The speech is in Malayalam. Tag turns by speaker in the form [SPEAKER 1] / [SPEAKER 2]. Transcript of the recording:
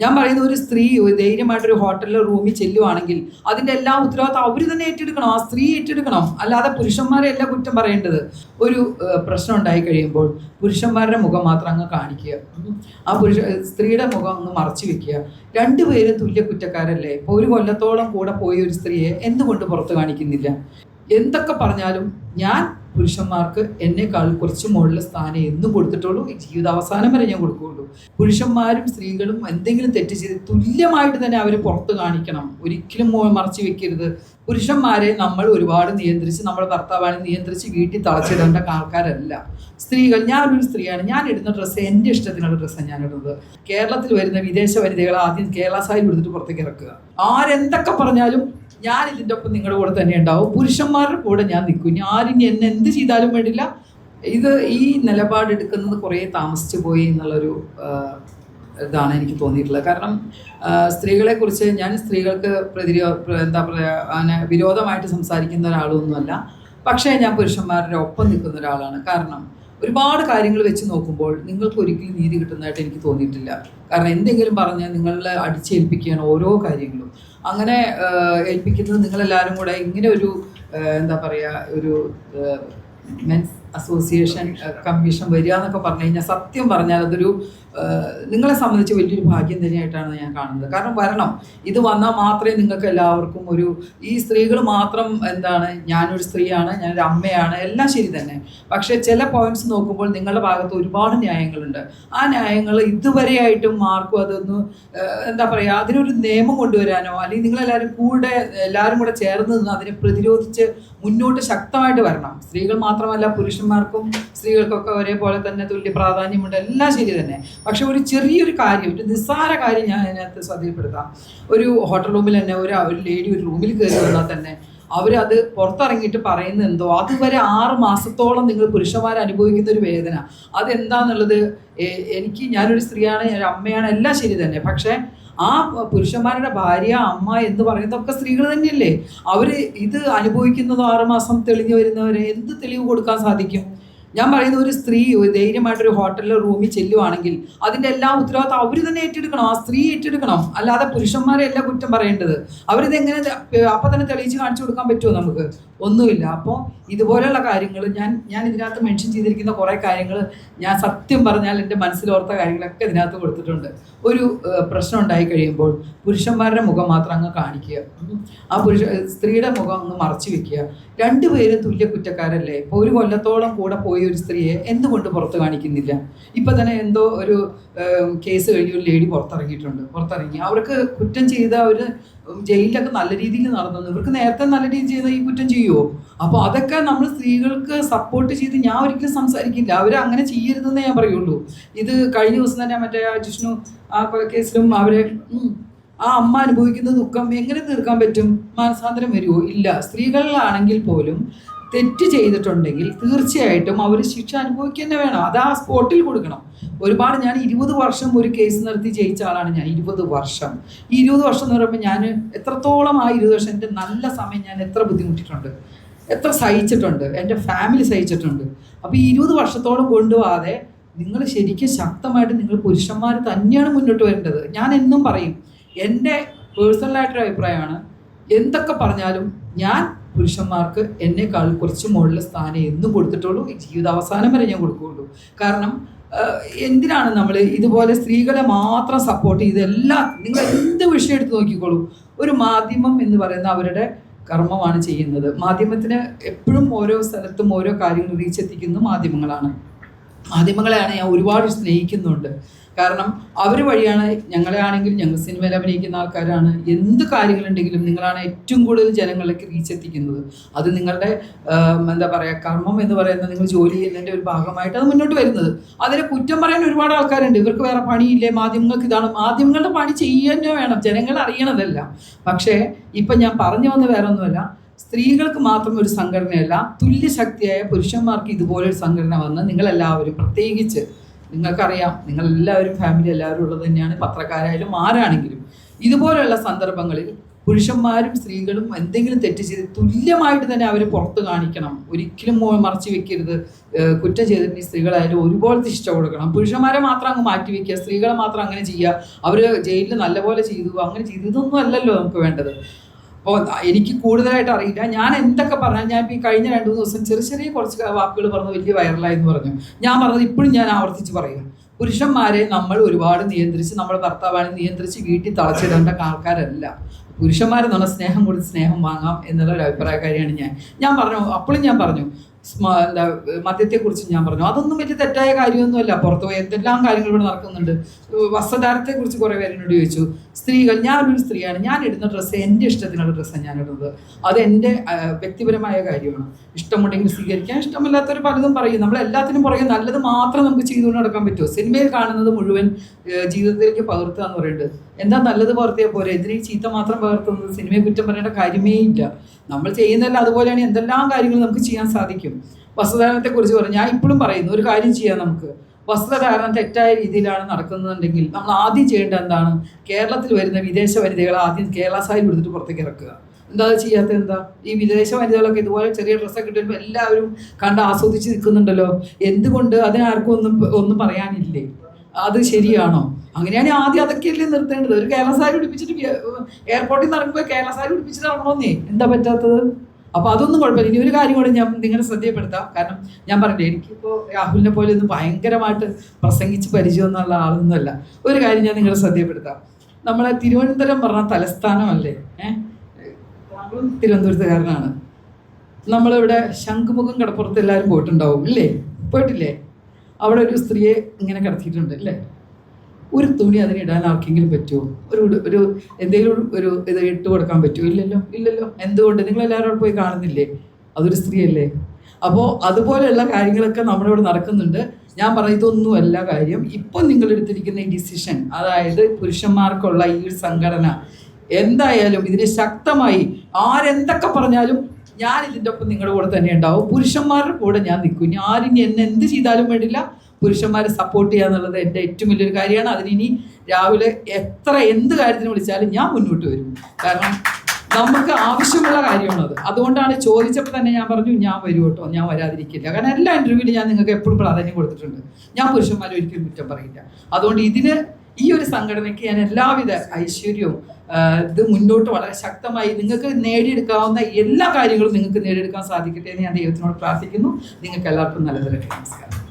[SPEAKER 1] ഞാൻ പറയുന്നത് ഒരു സ്ത്രീ ഒരു ധൈര്യമായിട്ടൊരു ഹോട്ടലിലോ റൂമിൽ ചെല്ലുവാണെങ്കിൽ അതിന്റെ എല്ലാ ഉത്തരവാദിത്തം അവർ തന്നെ ഏറ്റെടുക്കണം. ആ സ്ത്രീ ഏറ്റെടുക്കണം. അല്ലാതെ പുരുഷന്മാരെ എല്ലാ കുറ്റം പറയേണ്ടത്. ഒരു പ്രശ്നം ഉണ്ടായി കഴിയുമ്പോൾ പുരുഷന്മാരുടെ മുഖം മാത്രം അങ്ങ് കാണിക്കുക. ആ പുരുഷ സ്ത്രീയുടെ മുഖം അങ്ങ് മറച്ചു വെക്കുക. രണ്ടുപേരും തുല്യ കുറ്റക്കാരല്ലേ? ഇപ്പോൾ ഒരു കൊല്ലത്തോളം കൂടെ പോയ ഒരു സ്ത്രീയെ എന്തുകൊണ്ട് പുറത്ത് കാണിക്കുന്നില്ല? എന്തൊക്കെ പറഞ്ഞാലും ഞാൻ പുരുഷന്മാർക്ക് എന്നെക്കാൾ കുറച്ച് മുകളിൽ സ്ഥാനം എന്നും കൊടുത്തിട്ടുള്ളൂ. ജീവിതാവസാനം വരെ ഞാൻ കൊടുക്കുകയുള്ളൂ. പുരുഷന്മാരും സ്ത്രീകളും എന്തെങ്കിലും തെറ്റ് ചെയ്ത് തുല്യമായിട്ട് തന്നെ അവർ പുറത്ത് കാണിക്കണം. ഒരിക്കലും മറച്ചു വെക്കരുത്. പുരുഷന്മാരെ നമ്മൾ ഒരുപാട് നിയന്ത്രിച്ച് നമ്മുടെ ഭർത്താവാണ് നിയന്ത്രിച്ച് വീട്ടിൽ തളച്ചിടേണ്ട ആൾക്കാരല്ല. സ്ത്രീകൾ ഞാനൊരു സ്ത്രീയാണ്. ഞാൻ ഇടുന്ന ഡ്രസ്സ് എന്റെ ഇഷ്ടത്തിനുള്ള ഡ്രസ്സാണ് ഞാൻ ഇടുന്നത് കേരളത്തിൽ വരുന്ന വിദേശ വനിതകൾ ആദ്യം കേരള സാരി എടുത്തിട്ട് പുറത്തേക്ക് ഇറക്കുക. ആരെന്തൊക്കെ പറഞ്ഞാലും ഞാൻ ഇതിന്റെ ഒപ്പം നിങ്ങളുടെ കൂടെ തന്നെ ഉണ്ടാവും. പുരുഷന്മാരുടെ കൂടെ ഞാൻ നിൽക്കും. ആരിനി എന്നെ എന്ത് ചെയ്താലും വേണ്ടില്ല. ഇത് ഈ നിലപാടെടുക്കുന്നത് കുറേ താമസിച്ചു പോയി എന്നുള്ളൊരു ഇതാണ് എനിക്ക് തോന്നിയിട്ടുള്ളത്. കാരണം സ്ത്രീകളെ കുറിച്ച് ഞാൻ സ്ത്രീകൾക്ക് പ്രതിരോ പ്ര- എന്താ പറയുക വിരോധമായിട്ട് സംസാരിക്കുന്ന ഒരാളൊന്നുമല്ല. പക്ഷേ ഞാൻ പുരുഷന്മാരുടെ ഒപ്പം നിൽക്കുന്ന ഒരാളാണ്. കാരണം ഒരുപാട് കാര്യങ്ങൾ വെച്ച് നോക്കുമ്പോൾ നിങ്ങൾക്ക് ഒരിക്കലും നീതി കിട്ടുന്നതായിട്ട് എനിക്ക് തോന്നിയിട്ടില്ല. കാരണം എന്തെങ്കിലും പറഞ്ഞ് നിങ്ങളെ അടിച്ചേൽപ്പിക്കുകയാണ് ഓരോ കാര്യങ്ങളും. അങ്ങനെ ഏൽപ്പിക്കുന്നത് നിങ്ങളെല്ലാവരും കൂടെ ഇങ്ങനെ ഒരു എന്താ പറയുക ഒരു മെൻസ് അസോസിയേഷൻ കമ്മീഷൻ. വരിക എന്നൊക്കെ പറഞ്ഞു കഴിഞ്ഞാൽ സത്യം പറഞ്ഞാൽ അതൊരു നിങ്ങളെ സംബന്ധിച്ച് വലിയൊരു ഭാഗ്യം തന്നെയായിട്ടാണ് ഞാൻ കാണുന്നത്. കാരണം വരണം. ഇത് വന്നാൽ മാത്രമേ നിങ്ങൾക്ക് എല്ലാവർക്കും ഒരു ഈ സ്ത്രീകൾ മാത്രം എന്താണ് ഞാനൊരു സ്ത്രീയാണ് ഞാനൊരു അമ്മയാണ് എല്ലാം ശരി തന്നെ. പക്ഷേ ചില പോയിന്റ്സ് നോക്കുമ്പോൾ നിങ്ങളുടെ ഭാഗത്ത് ഒരുപാട് ന്യായങ്ങളുണ്ട്. ആ ന്യായങ്ങൾ ഇതുവരെയായിട്ടും മാർക്കും അതൊന്ന് എന്താ പറയുക അതിനൊരു നിയമം കൊണ്ടുവരാനോ അല്ലെങ്കിൽ നിങ്ങളെല്ലാവരും കൂടെ എല്ലാവരും കൂടെ ചേർന്ന് നിന്ന് അതിനെ പ്രതിരോധിച്ച് മുന്നോട്ട് ശക്തമായിട്ട് വരണം. സ്ത്രീകൾ മാത്രമല്ല പുരുഷന്മാർക്കും സ്ത്രീകൾക്കൊക്കെ ഒരേപോലെ തന്നെ തുല്യ പ്രാധാന്യമുണ്ട്. എല്ലാം ശരി തന്നെ. പക്ഷെ ഒരു ചെറിയൊരു കാര്യം ഒരു നിസ്സാര കാര്യം ഞാൻ അതിനകത്ത് ശ്രദ്ധയിൽപ്പെടുത്താം. ഒരു ഹോട്ടൽ റൂമിൽ തന്നെ ഒരു ഒരു ലേഡി ഒരു റൂമിൽ കയറി വന്നാൽ തന്നെ അവരത് പുറത്തിറങ്ങിയിട്ട് പറയുന്നത് എന്തോ? അതുവരെ ആറ് മാസത്തോളം നിങ്ങൾ പുരുഷന്മാർ അനുഭവിക്കുന്ന ഒരു വേദന. അതെന്താന്നുള്ളത് എനിക്ക് ഞാനൊരു സ്ത്രീയാണ് ഞാൻ അമ്മയാണ് എല്ലാം ശരി തന്നെ. പക്ഷേ ആ പുരുഷന്മാരുടെ ഭാര്യ അമ്മ എന്ന് പറയുന്നതൊക്കെ സ്ത്രീകൾ തന്നെയല്ലേ? അവർ ഇത് അനുഭവിക്കുന്നതോ ആറുമാസം തെളിഞ്ഞു വരുന്നവരെ എന്ത് തെളിവ് കൊടുക്കാൻ സാധിക്കും? ഞാൻ പറയുന്ന ഒരു സ്ത്രീ ധൈര്യമായിട്ടൊരു ഹോട്ടലിലോ റൂമിൽ ചെല്ലുവാണെങ്കിൽ അതിന്റെ എല്ലാ ഉത്തരവാദിത്തം അവർ തന്നെ ഏറ്റെടുക്കണം. ആ സ്ത്രീ ഏറ്റെടുക്കണം. അല്ലാതെ പുരുഷന്മാരെ അല്ല കുറ്റം പറയേണ്ടത്. അവരിതെങ്ങനെ അപ്പം തന്നെ തെളിയിച്ച് കാണിച്ചു കൊടുക്കാൻ പറ്റുമോ നമുക്ക്? ഒന്നുമില്ല. അപ്പോൾ ഇതുപോലെയുള്ള കാര്യങ്ങൾ ഞാൻ ഞാൻ ഇതിനകത്ത് മെൻഷൻ ചെയ്തിരിക്കുന്ന കുറേ കാര്യങ്ങൾ ഞാൻ സത്യം പറഞ്ഞാൽ എന്റെ മനസ്സിലോർത്ത കാര്യങ്ങളൊക്കെ ഇതിനകത്ത് കൊടുത്തിട്ടുണ്ട്. ഒരു പ്രശ്നം ഉണ്ടായി കഴിയുമ്പോൾ പുരുഷന്മാരുടെ മുഖം മാത്രം അങ്ങ് കാണിക്കുക. ആ പുരുഷ സ്ത്രീയുടെ മുഖം അങ്ങ് മറച്ചു വെക്കുക. രണ്ടുപേരും തുല്യ കുറ്റക്കാരല്ലേ? ഇപ്പോൾ ഒരു കൊല്ലത്തോളം കൂടെ പോയ ഒരു സ്ത്രീയെ എന്തുകൊണ്ട് പുറത്ത് കാണിക്കുന്നില്ല? ഇപ്പം തന്നെ എന്തോ ഒരു കേസ് കഴിഞ്ഞ് ഒരു ലേഡി പുറത്തിറങ്ങിയിട്ടുണ്ട്. പുറത്തിറങ്ങി. അവർക്ക് കുറ്റം ചെയ്ത ഒരു ജയിലിലൊക്കെ നല്ല രീതിയിൽ നടന്നു. ഇവർക്ക് നേരത്തെ നല്ല രീതിയിൽ ചെയ്ത ഈ കുറ്റം ചെയ്യുമോ അപ്പോൾ അതൊക്കെ നമ്മൾ സ്ത്രീകൾക്ക് സപ്പോർട്ട് ചെയ്ത് ഞാൻ ഒരിക്കലും സംസാരിക്കില്ല. അവർ അങ്ങനെ ചെയ്യരുതെന്നേ ഞാൻ പറയുള്ളൂ. ഇത് കഴിഞ്ഞ ദിവസം തന്നെ മറ്റേ ആ ജിഷ്ണു ആ കൊലക്കേസിലും അവരെ ആ അമ്മ അനുഭവിക്കുന്ന ദുഃഖം എങ്ങനെ തീർക്കാൻ പറ്റും? മാനസാന്തരം വരുമോ ഇല്ല. സ്ത്രീകളിലാണെങ്കിൽ പോലും തെറ്റ് ചെയ്തിട്ടുണ്ടെങ്കിൽ തീർച്ചയായിട്ടും അവർ ശിക്ഷ അനുഭവിക്കുക വേണം. അത് ആ സ്പോട്ടിൽ കൊടുക്കണം. ഒരുപാട് ഞാൻ ഇരുപത് വർഷം ഒരു കേസ് നടത്തി ജയിച്ച ആളാണ് ഞാൻ ഇരുപത് വർഷം. ഈ ഇരുപത് വർഷം എന്ന് പറയുമ്പോൾ ഞാൻ എത്രത്തോളം ആ ഇരുപത് വർഷം എന്റെ നല്ല സമയം ഞാൻ എത്ര ബുദ്ധിമുട്ടിയിട്ടുണ്ട്. എത്ര സഹിച്ചിട്ടുണ്ട്. എന്റെ ഫാമിലി സഹിച്ചിട്ടുണ്ട്. അപ്പോൾ ഈ ഇരുപത് വർഷത്തോളം കൊണ്ടുപോകാതെ നിങ്ങൾ ശരിക്കും ശക്തമായിട്ട് നിങ്ങൾ പുരുഷന്മാർ തന്നെയാണ് മുന്നോട്ട് വരേണ്ടത്. ഞാൻ എന്നും പറയും എന്റെ പേഴ്സണലായിട്ടൊരു അഭിപ്രായമാണ് എന്തൊക്കെ പറഞ്ഞാലും ഞാൻ പുരുഷന്മാർക്ക് എന്നെക്കാൾ കുറച്ച് മുകളിൽ സ്ഥാനം എന്നും കൊടുത്തിട്ടുള്ളൂ. ജീവിതാവസാനം വരെ ഞാൻ കൊടുക്കുകയുള്ളൂ. കാരണം എന്തിനാണ് നമ്മൾ ഇതുപോലെ സ്ത്രീകളെ മാത്രം സപ്പോർട്ട് ചെയ്ത് നിങ്ങൾ എന്ത് വിഷയം എടുത്ത് നോക്കിക്കോളൂ. ഒരു മാധ്യമം എന്ന് പറയുന്ന അവരുടെ കർമ്മമാണ് ചെയ്യുന്നത്. മാധ്യമത്തിന് എപ്പോഴും ഓരോ സ്ഥലത്തും ഓരോ കാര്യങ്ങൾ റീച്ച് എത്തിക്കുന്ന മാധ്യമങ്ങളാണ്. മാധ്യമങ്ങളെയാണ് ഞാൻ ഒരുപാട് സ്നേഹിക്കുന്നുണ്ട്. കാരണം അവർ വഴിയാണ് ഞങ്ങളെ ആണെങ്കിൽ ഞങ്ങൾ സിനിമയിൽ അഭിനയിക്കുന്ന ആൾക്കാരാണ്. എന്ത് കാര്യങ്ങളുണ്ടെങ്കിലും നിങ്ങളാണ് ഏറ്റവും കൂടുതൽ ജനങ്ങളിലേക്ക് റീച്ച് എത്തിക്കുന്നത്. അത് നിങ്ങളുടെ എന്താ പറയുക കർമ്മം എന്ന് പറയുന്നത് നിങ്ങൾ ജോലി ചെയ്യുന്നതിന്റെ ഒരു ഭാഗമായിട്ട് അത് മുന്നോട്ട് വരുന്നത്. അതിനെ കുറ്റം പറയാൻ ഒരുപാട് ആൾക്കാരുണ്ട്. ഇവർക്ക് വേറെ പണിയില്ലേ? മാധ്യമങ്ങൾക്ക് ഇതാണ്. മാധ്യമങ്ങളുടെ പണി ചെയ്യാനോ വേണം. ജനങ്ങൾ അറിയണതല്ല. പക്ഷേ ഇപ്പം ഞാൻ പറഞ്ഞു വന്ന വേറെ ഒന്നുമല്ല. സ്ത്രീകൾക്ക് മാത്രം ഒരു സംഘടനയല്ല. തുല്യശക്തിയായ പുരുഷന്മാർക്ക് ഇതുപോലെ ഒരു സംഘടന വന്ന് നിങ്ങളെല്ലാവരും പ്രത്യേകിച്ച് നിങ്ങൾക്കറിയാം നിങ്ങൾ എല്ലാവരും ഫാമിലി എല്ലാവരും ഉള്ളത് തന്നെയാണ് പത്രക്കാരായാലും ആരാണെങ്കിലും. ഇതുപോലെയുള്ള സന്ദർഭങ്ങളിൽ പുരുഷന്മാരും സ്ത്രീകളും എന്തെങ്കിലും തെറ്റ് ചെയ്ത് തുല്യമായിട്ട് തന്നെ അവർ പുറത്ത് കാണിക്കണം. ഒരിക്കലും മറച്ചു വെക്കരുത്. കുറ്റം ചെയ്തിട്ടുണ്ടെങ്കിൽ സ്ത്രീകളായാലും ഒരുപോലെ ശിക്ഷ കൊടുക്കണം. പുരുഷന്മാരെ മാത്രം അങ്ങ് മാറ്റി വെക്കുക സ്ത്രീകളെ മാത്രം അങ്ങനെ ചെയ്യുക. അവർ ജയിലിൽ നല്ലപോലെ ചെയ്തു അങ്ങനെ ചെയ്തു ഇതൊന്നും അല്ലല്ലോ നമുക്ക് വേണ്ടത്. അപ്പോൾ എനിക്ക് കൂടുതലായിട്ട് അറിയില്ല. ഞാൻ എന്തൊക്കെ പറഞ്ഞാൽ ഞാൻ ഈ കഴിഞ്ഞ രണ്ട് ദിവസം ചെറിയ ചെറിയ കുറച്ച് വാക്കുകൾ പറഞ്ഞ് വലിയ വൈറലായി എന്ന് പറഞ്ഞു. ഞാൻ പറഞ്ഞത് ഇപ്പോഴും ഞാൻ ആവർത്തിച്ച് പറയുക. പുരുഷന്മാരെ നമ്മൾ ഒരുപാട് നിയന്ത്രിച്ച് നമ്മുടെ ഭർത്താവാണ് നിയന്ത്രിച്ച് വീട്ടിൽ തളച്ചിടേണ്ട ആൾക്കാരല്ല. പുരുഷന്മാരെ നമ്മൾ സ്നേഹം കൊടുത്ത് സ്നേഹം വാങ്ങാം എന്നുള്ള ഒരു അഭിപ്രായക്കാരിയാണ് ഞാൻ. ഞാൻ പറഞ്ഞു അപ്പോഴും ഞാൻ പറഞ്ഞു മദ്യത്തെക്കുറിച്ച് ഞാൻ പറഞ്ഞു. അതൊന്നും വലിയ തെറ്റായ കാര്യമൊന്നുമല്ല. പുറത്ത് പോയി എന്തെല്ലാം കാര്യങ്ങൾ ഇവിടെ നടക്കുന്നുണ്ട്. വസ്ത്രധാരത്തെക്കുറിച്ച് കുറേ പേര് എന്നോട് ചോദിച്ചു. സ്ത്രീകൾ ഞാനൊരു സ്ത്രീയാണ്. ഞാൻ ഇടുന്ന ഡ്രസ്സ് എന്റെ ഇഷ്ടത്തിനുള്ള ഡ്രസ്സാണ് ഞാൻ ഇടുന്നത്. അത് എന്റെ വ്യക്തിപരമായ കാര്യമാണ്. ഇഷ്ടമുണ്ടെങ്കിൽ സ്വീകരിക്കാൻ ഇഷ്ടമില്ലാത്തവർ പലതും പറയും. നമ്മൾ എല്ലാത്തിനും പുറകെ നല്ലത് മാത്രം നമുക്ക് ചെയ്തുകൊണ്ട് നടക്കാൻ പറ്റുമോ? സിനിമയിൽ കാണുന്നത് മുഴുവൻ ജീവിതത്തിലേക്ക് പകർത്തുക എന്ന് പറയുന്നത് എന്താ നല്ലത് പുറത്തേ പോരെ? എന്തിനീ ചീത്ത മാത്രം പകർത്തുന്നത്? സിനിമയെ കുറ്റം പറയേണ്ട കാര്യമേ ഇല്ല. നമ്മൾ ചെയ്യുന്നതല്ല അതുപോലെയാണ് എന്തെല്ലാം കാര്യങ്ങൾ നമുക്ക് ചെയ്യാൻ സാധിക്കും. വസ്ത്രധാരണത്തെക്കുറിച്ച് പറഞ്ഞു ഞാൻ ഇപ്പോഴും പറയുന്നു ഒരു കാര്യം ചെയ്യാം നമുക്ക്. വസ്ത്രധാരണം തെറ്റായ രീതിയിലാണ് നടക്കുന്നതെങ്കിൽ നമ്മൾ ആദ്യം ചെയ്യേണ്ട എന്താണ്? കേരളത്തിൽ വരുന്ന വിദേശ വനിതകൾ ആദ്യം കേരള സാരി കൊടുത്തിട്ട് പുറത്തേക്ക് ഇറക്കുക. എന്താ ചെയ്യാത്തത് എന്താ? ഈ വിദേശ വനിതകളൊക്കെ ഇതുപോലെ ചെറിയ ഡ്രസ്സൊക്കെ ഇട്ടിട്ട് എല്ലാവരും കണ്ട് ആസ്വദിച്ച് നിൽക്കുന്നുണ്ടല്ലോ. എന്തുകൊണ്ട്? അതിനാർക്കും ഒന്നും ഒന്നും പറയാനില്ലേ? അത് ശരിയാണോ? അങ്ങനെയാണെങ്കിൽ ആദ്യം അതൊക്കെയല്ലേ നിർത്തേണ്ടത്? ഒരു കേരള സാരി പിടിപ്പിച്ചിട്ട് എയർപോർട്ടിൽ നിന്ന് ഇറങ്ങുമ്പോൾ കേരള സാരി പിടിപ്പിച്ചിട്ട് ഇറങ്ങണമെന്നേ എന്താ പറ്റാത്തത്? അപ്പൊ അതൊന്നും കുഴപ്പമില്ല. ഇനി ഒരു കാര്യം കൂടെ ഞാൻ നിങ്ങളെ ശ്രദ്ധയപ്പെടുത്താം കാരണം ഞാൻ പറഞ്ഞില്ലേ എനിക്കിപ്പോൾ രാഹുലിനെ പോലെ ഒന്നും ഭയങ്കരമായിട്ട് പ്രസംഗിച്ച് പരിചയം എന്നുള്ള ആളൊന്നുമല്ല. ഒരു കാര്യം ഞാൻ നിങ്ങളെ ശ്രദ്ധയപ്പെടുത്താം നമ്മളെ തിരുവനന്തപുരം പറഞ്ഞ തലസ്ഥാനമല്ലേ? ഏഹ് താങ്കളും തിരുവനന്തപുരത്തുകാരനാണ്. നമ്മളിവിടെ ശംഖുമുഖം കടപ്പുറത്ത് എല്ലാവരും പോയിട്ടുണ്ടാവും ഇല്ലേ? പോയിട്ടില്ലേ? അവിടെ ഒരു സ്ത്രീയെ ഇങ്ങനെ കിടത്തിയിട്ടുണ്ട് അല്ലേ ഒരു തുണി അതിനിടാൻ ആർക്കെങ്കിലും പറ്റുമോ ഒരു ഒരു എന്തെങ്കിലും ഒരു- ഇത് ഇട്ട് കൊടുക്കാൻ പറ്റുമോ ഇല്ലല്ലോ ഇല്ലല്ലോ. എന്തുകൊണ്ട്? നിങ്ങൾ അവിടെ പോയി കാണുന്നില്ലേ? അതൊരു സ്ത്രീയല്ലേ? അപ്പോൾ അതുപോലെയുള്ള കാര്യങ്ങളൊക്കെ നമ്മുടെ ഇവിടെ നടക്കുന്നുണ്ട്. ഞാൻ പറയുന്നതൊന്നുമല്ല കാര്യം. ഇപ്പം നിങ്ങൾ എടുത്തിരിക്കുന്ന ഈ ഡിസിഷൻ അതായത് പുരുഷന്മാർക്കുള്ള ഈ ഒരു സംഘടന എന്തായാലും ഇതിനെ ശക്തമായി ആരെന്തൊക്കെ പറഞ്ഞാലും ഞാൻ ഇതിന്റെ ഒപ്പം നിങ്ങളുടെ കൂടെ തന്നെ ഉണ്ടാവും. പുരുഷന്മാരുടെ കൂടെ ഞാൻ നിൽക്കും. ഇനി ആരും എന്നെ എന്ത് ചെയ്താലും വേണ്ടില്ല. പുരുഷന്മാരെ സപ്പോർട്ട് ചെയ്യുക എന്നുള്ളത് എന്റെ ഏറ്റവും വലിയൊരു കാര്യമാണ്. അതിനി രാവിലെ എത്ര എന്ത് കാര്യത്തിന് വിളിച്ചാലും ഞാൻ മുന്നോട്ട് വരും. കാരണം നമുക്ക് ആവശ്യമുള്ള കാര്യമാണത് അതുകൊണ്ടാണ് ചോദിച്ചപ്പോൾ തന്നെ ഞാൻ പറഞ്ഞു ഞാൻ വരും കേട്ടോ ഞാൻ വരാതിരിക്കില്ല. കാരണം എല്ലാ ഇന്റർവ്യൂവിലും ഞാൻ നിങ്ങൾക്ക് എപ്പോഴും പ്രാധാന്യം കൊടുത്തിട്ടുണ്ട്. ഞാൻ പുരുഷന്മാരെ ഒരിക്കലും കുറ്റം പറയില്ല. അതുകൊണ്ട് ഇതിന് ഈ ഒരു സംഘടനയ്ക്ക് ഞാൻ എല്ലാവിധ ഐശ്വര്യവും ഇത് മുന്നോട്ട് വളരെ ശക്തമായി നിങ്ങൾക്ക് നേടിയെടുക്കാവുന്ന എല്ലാ കാര്യങ്ങളും നിങ്ങൾക്ക് നേടിയെടുക്കാൻ സാധിക്കട്ടെ എന്ന് ഞാൻ ദൈവത്തിനോട് പ്രാർത്ഥിക്കുന്നു. നിങ്ങൾക്ക് എല്ലാവർക്കും നല്ലത് നമസ്കാരം.